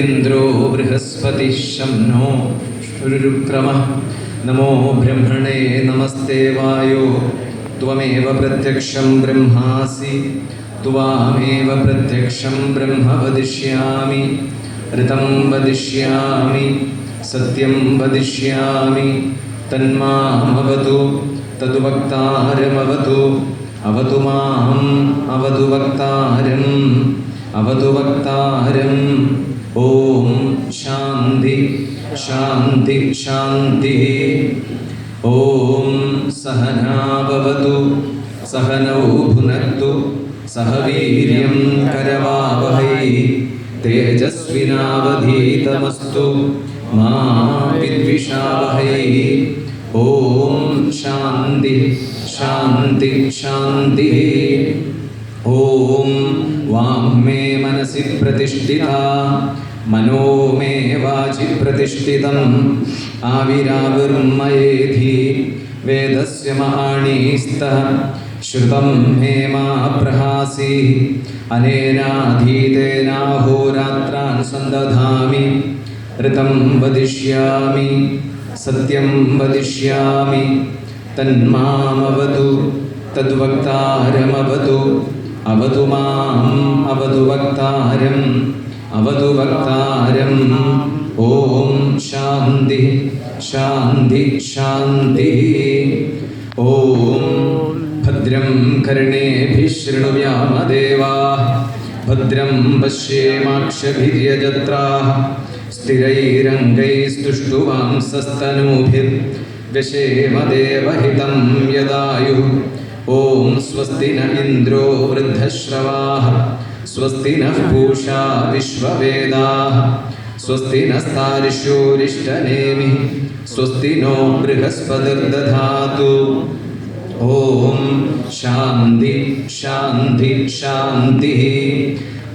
इन्द्रो बृहस्पतिः शं नो रुरुक्रमः नमो ब्रह्मणे नमस्ते वायो त्वमेव प्रत्यक्षं ब्रह्मासि त्वामेव प्रत्यक्षं ब्रह्म वदिष्यामि ऋतं वदिष्यामि सत्यं वदिष्यामि तन्मामवतु तदु वक्तारमवतु अवतु माम् अवतु वक्तारम् अवतु वक्तारम् ॐ शान्ति शान्ति शान्तिः ॐ सहनाभवतु सहनौ भुनक्तु सह वीर्यं करवावहै। तेजस्विनावधीतमस्तु, मा विद्विषावहै। ॐ शान्ति शान्ति शान्तिः ॐ वाङ्मे मनसि प्रतिष्ठिता। മനോമേവാചി പ്രതിഷ്ഠിതം ആവിരാവിർമയേധി വേദസ്യ മഹാണീസ്ത ശ്രുതം ഹേ മാ പ്രഹാസി. അനേനാധീതേനാഹോരാത്രാൻ സന്ദധാമി ഋതം വദിഷ്യാമി. സത്യം വദിഷ്യാമി. തന്മാമവതു. തദ്വക്താരമവതു. അവതു മാം അവതു വക്താരം. अवतु वक्तारम् अवतु वक्तारम् ॐ शान्ति शान्ति शान्तिः ॐ भद्रं कर्णेभिः शृणुयामदेवाः भद्रं पश्येमाक्षभिर्यजत्राः स्थिरैरङ्गैस्तुष्टुवांसस्तनूभिर्व्यशेमदेवहितं यदायुः ॐ स्वस्ति न इन्द्रो वृद्धश्रवाः स्वस्ति नः पूषा विश्ववेदाः स्वस्ति नस्तारिशूरिष्टनेमिः स्वस्ति नो बृहस्पतिर्दधातु। ॐ शान्ति शान्ति शान्तिः।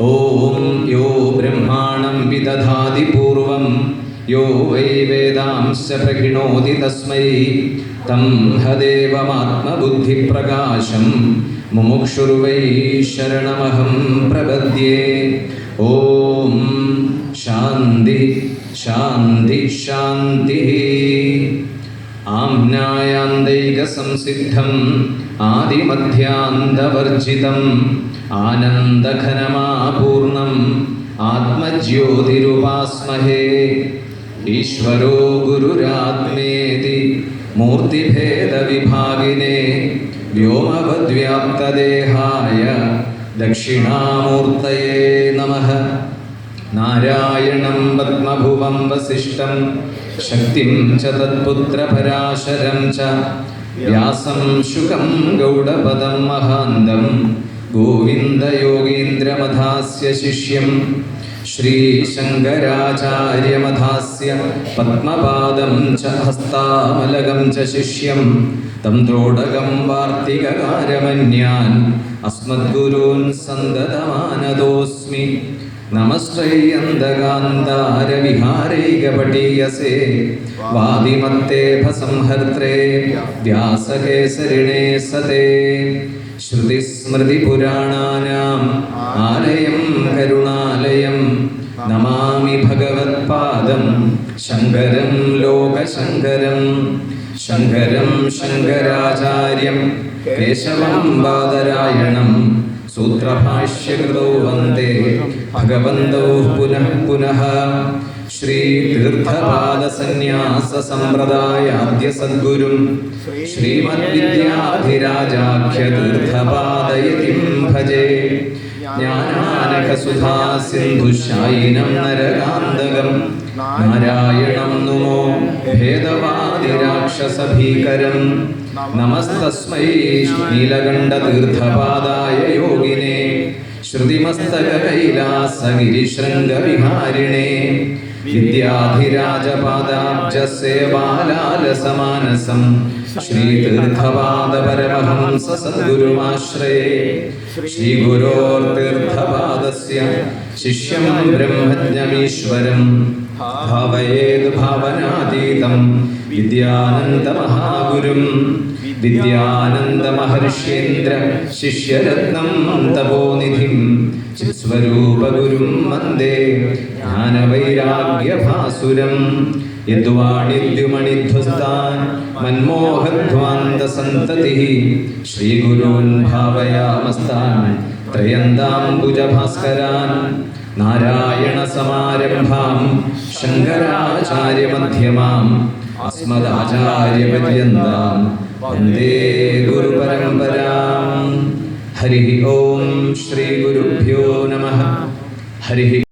ॐ यो ब्रह्माणं विदधाति पूर्वं यो वै वेदांश्च प्रगिणोति तस्मै തം ഹദേവമാത്മബുദ്ധിപ്രകാശം മുമുക്ഷുർവൈ ശരണമഹം പ്രപദ്യേ. ഓം ശാന്തി ശാന്തി ശാന്തി. ആംനായാന്തൈകസംസിദ്ധം ആദിമധ്യാന്തവർജിതം ആനന്ദഘനമാപൂർണം ആത്മജ്യോതിരുപാസ്മഹേ. ഈശ്വരോ ഗുരുരാത്മേതി മൂർത്തിഭേദവിഭാഗിനെ വ്യോമവദ്വ്യാപ്തദേഹായ ദക്ഷിണാമൂർത്തയേ നമ. നാരായണം പത്മഭുവം വസിഷ്ഠം ശക്തിം ച തത്പുത്രപരാശരം ച. വ്യാസം ശുകം ഗൗഡപദം മഹാന്തം ഗോവിന്ദയോഗീന്ദ്രമധാസ്യ ശിഷ്യം. ശ്രീശങ്കരാചാര്യമധാസ്യ പത്മപാദം ച ഹസ്താമലകം ച ശിഷ്യം. തം ദ്രോടകം വാർത്തികകാരമന്യാൻ. അസ്മദ്ഗുരൂൻ സന്തതമാനതോസ്മി. നമസ്തൈ അന്ധകാന്താരവിഹാരൈകപടീയസേ വാദിമത്തേ ഭസംഹർത്രേ വ്യാസകേസരിണേ സതേ ശ്രുതിസ്മൃതിപുരാണാനാം ആലയം കരുണാലയം നമാമി ഭഗവത്പാദം ശങ്കരം ലോകശങ്കരം ശങ്കരം ശങ്കരാചാര്യം കേശവം ബാദരായണം സൂത്രഭാഷ്യകൃതോ വന്ദേ. ഭഗവന്തോ പുനഃ പുനഃ. ശ്രീതീർത്ഥപാദസന്യാസസമ്പ്രദായാദ്യ സദ്ഗുരും ശ്രീമദ്വിദ്യാധിരാജാഖ്യതീർത്ഥപാദയതിം ഭജേ ജ്ഞാനാനകസുധാസിന്ധുശായിനം നരകാന്തകം. നാരായണം നുമോ. ഭേദവാ രാക്ഷസഭീകരം നമസ്തസ്മൈ നീലകണ്ഠതീർത്ഥപാദായ യോഗിനെ ശ്രുതിമസ്തക കൈലാസഗിരിശൃംഗവിഹാരിണേ വിദ്യാധിരാജപാദാബ്ജസേവാലാലസമാനസം ശ്രീതീർത്ഥപാദപരമഹംസ സദ്ഗുരുമാശ്രയേ ശ്രീഗുരോർതീർത്ഥപാദസ്യ ശിഷ്യം ബ്രഹ്മജ്ഞമീശ്വരം. ഭാവയേത് ഭാവനാതീതം വിദ്യാനന്ദമഹാഗുരും വിദ്യാനന്ദമഹർഷേന്ദ്ര ശിഷ്യരത്നം തപോനിധിം സ്വരൂപഗുരും വന്ദേ ജ്ഞാനവൈരാഗ്യഭാസുരം യദ്വാണിദ്യുമണിധ്വസ്താൻ മന്മോഹധ്വാന്തസന്തതിഃ ശ്രീഗുരൂൻ ഭാവയാമസ്താൻ ത്രയന്താംബുജഭാസ്കരാൻ നാരായണസമാരംഭാം ശങ്കരാചാര്യമധ്യമാം അസ്മദാചാര്യപര്യന്താം വന്ദേ ഗുരുപരമ്പരാം. ഹരി ഓം ശ്രീഗുരുഭ്യോ നമഃ. ഹരി